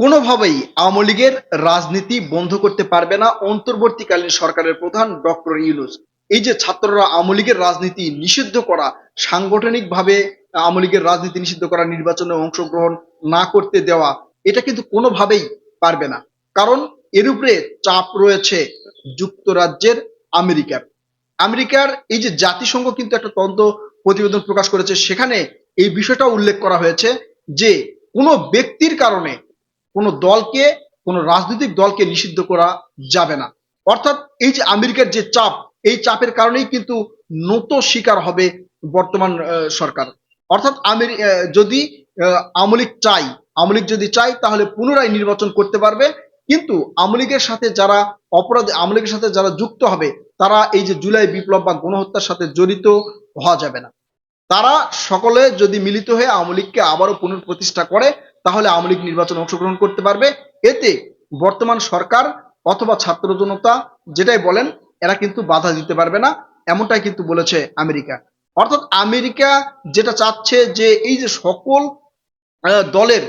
কোনোভাবেই আওয়ামী লীগের রাজনীতি বন্ধ করতে পারবে না অন্তর্বর্তীকালীন সরকারের প্রধান ডক্টর ইউনুস। এই যে ছাত্ররা আওয়ামী লীগের রাজনীতি নিষিদ্ধ করা, সাংগঠনিকভাবে আওয়ামী লীগের রাজনীতি নিষিদ্ধ করা, নির্বাচনে অংশগ্রহণ না করতে দেওয়া, এটা কিন্তু কোনোভাবেই পারবে না। কারণ এর উপরে চাপ রয়েছে যুক্তরাজ্যের আমেরিকার। আমেরিকার এই যে জাতিসংঘ কিন্তু একটা তদন্ত প্রতিবেদন প্রকাশ করেছে, সেখানে এই বিষয়টা উল্লেখ করা হয়েছে যে কোনো ব্যক্তির কারণে কোনো দলকে, কোনো রাজনৈতিক দলকে নিষিদ্ধ করা যাবে না। অর্থাৎ এই যে আমেরিকার যে চাপ, এই চাপের কারণেই কিন্তু নত শিকার হবে বর্তমান সরকার। অর্থাৎ আমেরি যদি লীগ চাই আওয়ামী লীগ যদি চাই তাহলে পুনরায় নির্বাচন করতে পারবে। কিন্তু আমলিকের সাথে যারা অপরাধ, আমলিকের সাথে যারা যুক্ত হবে, তারা এই যে জুলাই বিপ্লব বা গণহত্যার সাথে জড়িত হওয়া যাবে না। তারা সকলে যদি মিলিত হয়ে আওয়ামী লীগকে আবারও পুনঃপ্রতিষ্ঠা করে তাহলে আওয়ামী লীগ নির্বাচনে অংশগ্রহণ করতে পারবে। এতে বর্তমান সরকার অথবা ছাত্র জনতা যেটাই বলেন, এরা কিন্তু বাধা দিতে পারবে না, এমনটাই কিন্তু বলেছে আমেরিকা। অর্থাৎ আমেরিকা যেটা চাচ্ছে যে এই যে সকল দলের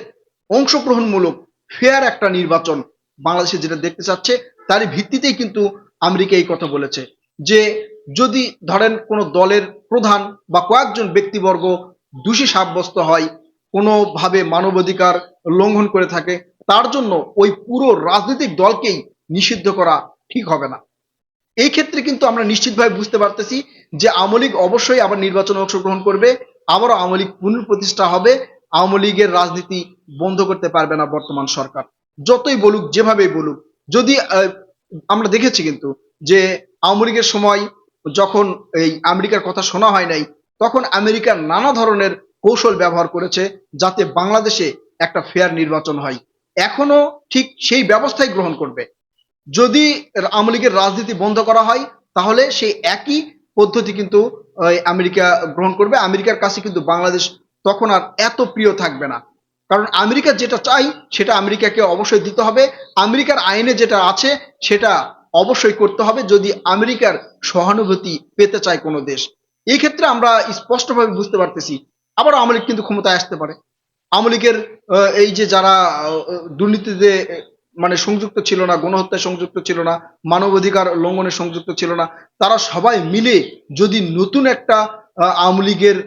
অংশগ্রহণমূলক ফেয়ার একটা নির্বাচন বাংলাদেশে যেটা দেখতে চাচ্ছে, তারই ভিত্তিতেই কিন্তু আমেরিকা এই কথা বলেছে। যে যদি ধরেন কোনো দলের প্রধান বা কয়েকজন ব্যক্তিবর্গ দোষী সাব্যস্ত হয় কোনোভাবে মানবাধিকার লঙ্ঘন করে থাকে, তার জন্য ওই পুরো রাজনৈতিক দলকেই নিষিদ্ধ করা ঠিক হবে না। এই ক্ষেত্রে কিন্তু আমরা নিশ্চিতভাবে বুঝতে পারতেছি যে আওয়ামী লীগ অবশ্যই আবার নির্বাচনে অংশগ্রহণ করবে, আবারও আওয়ামী লীগ পুনঃপ্রতিষ্ঠা হবে, আওয়ামী লীগের রাজনীতি বন্ধ করতে পারবে না বর্তমান সরকার। যতই বলুক, যেভাবেই বলুক, যদি আমরা দেখেছি কিন্তু যে আওয়ামী লীগের সময় যখন এই আমেরিকার কথা শোনা হয় নাই, তখন আমেরিকার নানা ধরনের কৌশল ব্যবহার করেছে যাতে বাংলাদেশে একটা ফেয়ার নির্বাচন হয়। এখনও ঠিক সেই ব্যবস্থাই গ্রহণ করবে। যদি আওয়ামী লীগের রাজনীতি বন্ধ করা হয়, তাহলে সেই একই পদ্ধতি কিন্তু আমেরিকা গ্রহণ করবে। আমেরিকার কাছে কিন্তু বাংলাদেশ তখন আর এত প্রিয় থাকবে না। কারণ আমেরিকা যেটা চাই, সেটা আমেরিকাকে অবশ্যই দিতে হবে। আমেরিকার আইনে যেটা আছে, সেটা অবশ্যই করতে হবে। যদি আমেরিকার সহানুভূতি পেতে চায় কোনো দেশ এই ক্ষেত্রে আমরা স্পষ্টভাবে বুঝতে পারতেছি আবার আওয়ামী লীগ কিন্তু ক্ষমতায় আসতে পারে। আওয়ামী লীগের এই যে যারা দুর্নীতিতে মানে সংযুক্ত ছিল না গণহত্যায় সংযুক্ত ছিল না, মানবাধিকার লঙ্ঘনে সংযুক্ত ছিল না, তারা সবাই মিলে যদি নতুন একটা আওয়ামী লীগের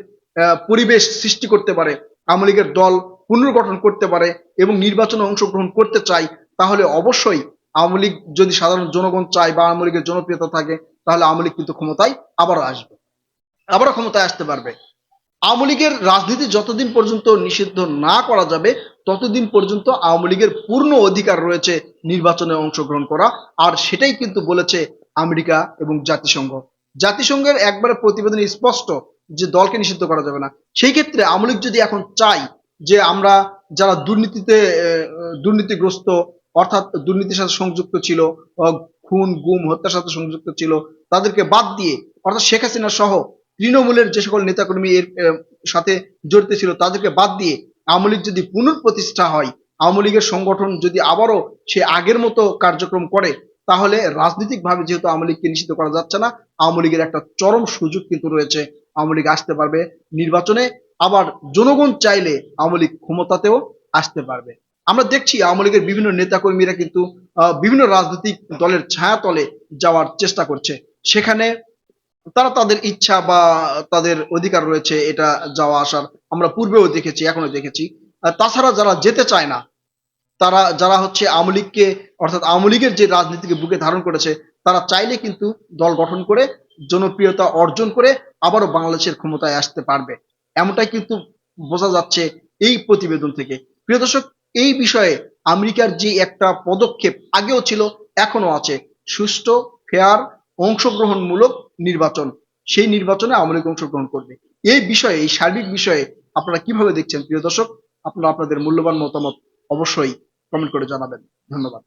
পরিবেশ সৃষ্টি করতে পারে, আওয়ামী লীগের দল পুনর্গঠন করতে পারে এবং নির্বাচনে অংশগ্রহণ করতে চায়, তাহলে অবশ্যই আওয়ামী লীগ যদি সাধারণ জনগণ চায় বা আওয়ামী লীগের জনপ্রিয়তা থাকে, তাহলে আওয়ামী লীগ কিন্তু ক্ষমতায় আবারও আসবে। আবারও ক্ষমতায় আসতে পারবে। আওয়ামী লীগের রাজনীতি যতদিন পর্যন্ত নিষিদ্ধ না করা যাবে, ততদিন পর্যন্ত আওয়ামী লীগের পূর্ণ অধিকার রয়েছে নির্বাচনে অংশগ্রহণ করা। আর সেটাই কিন্তু বলেছে আমেরিকা এবং জাতিসংঘ। জাতিসংঘের একবারে প্রতিবেদনে স্পষ্ট যে দলকে নিষিদ্ধ করা যাবে না। সেই ক্ষেত্রে আওয়ামী লীগ যদি এখন চাই যে আমরা যারা দুর্নীতিতে দুর্নীতিগ্রস্ত, অর্থাৎ দুর্নীতির সাথে সংযুক্ত ছিল খুন, গুম, হত্যার সাথে সংযুক্ত ছিল, তাদেরকে বাদ দিয়ে, অর্থাৎ শেখ হাসিনা সহ তৃণমূলের যে সকল নেতাকর্মী এর সাথে জড়িত ছিল, তাদেরকে বাদ দিয়ে আওয়ামী লীগ যদি পুনঃপ্রতিষ্ঠা হয়, আওয়ামী লীগের সংগঠন যদি আবারও সে আগের মতো কার্যক্রম করে, তাহলে রাজনৈতিকভাবে যেহেতু আওয়ামী লীগকে নিষিদ্ধ করা যাচ্ছে না, আওয়ামী লীগের একটা চরম সুযোগ কিন্তু রয়েছে। আওয়ামী লীগ আসতে পারবে নির্বাচনে, আবার জনগণ চাইলে আওয়ামী লীগ ক্ষমতাতেও আসতে পারবে। আমরা দেখছি আওয়ামী লীগের বিভিন্ন নেতাকর্মীরা কিন্তু বিভিন্ন রাজনৈতিক দলের ছায়াতলে যাওয়ার চেষ্টা করছে। সেখানে তারা তাদের ইচ্ছা বা তাদের অধিকার রয়েছে, এটা যাওয়া আসার। আমরা পূর্বেও দেখেছি এখনও দেখেছি। তাছাড়া যারা যেতে চায় না, তারা, যারা হচ্ছে আওয়ামী লীগকে, অর্থাৎ আওয়ামী লীগের যে রাজনীতিকে বুকে ধারণ করেছে, তারা চাইলে কিন্তু দল গঠন করে, জনপ্রিয়তা অর্জন করে আবারও বাংলাদেশের ক্ষমতায় আসতে পারবে। এমনটাই কিন্তু বোঝা যাচ্ছে এই প্রতিবেদন থেকে। প্রিয় দর্শক, এই বিষয়ে আমেরিকার যে একটা পদক্ষেপ আগেও ছিল এখনও আছে। সুষ্ঠু ফেয়ার অংশগ্রহণমূলক নির্বাচন, সেই নির্বাচনে আওয়ামী লীগ অংশগ্রহণ করবে। এই বিষয়ে, এই সার্বিক বিষয়ে আপনারা কীভাবে দেখছেন? প্রিয় দর্শক, আপনারা আপনাদের মূল্যবান মতামত অবশ্যই কমেন্ট করে জানাবেন। ধন্যবাদ।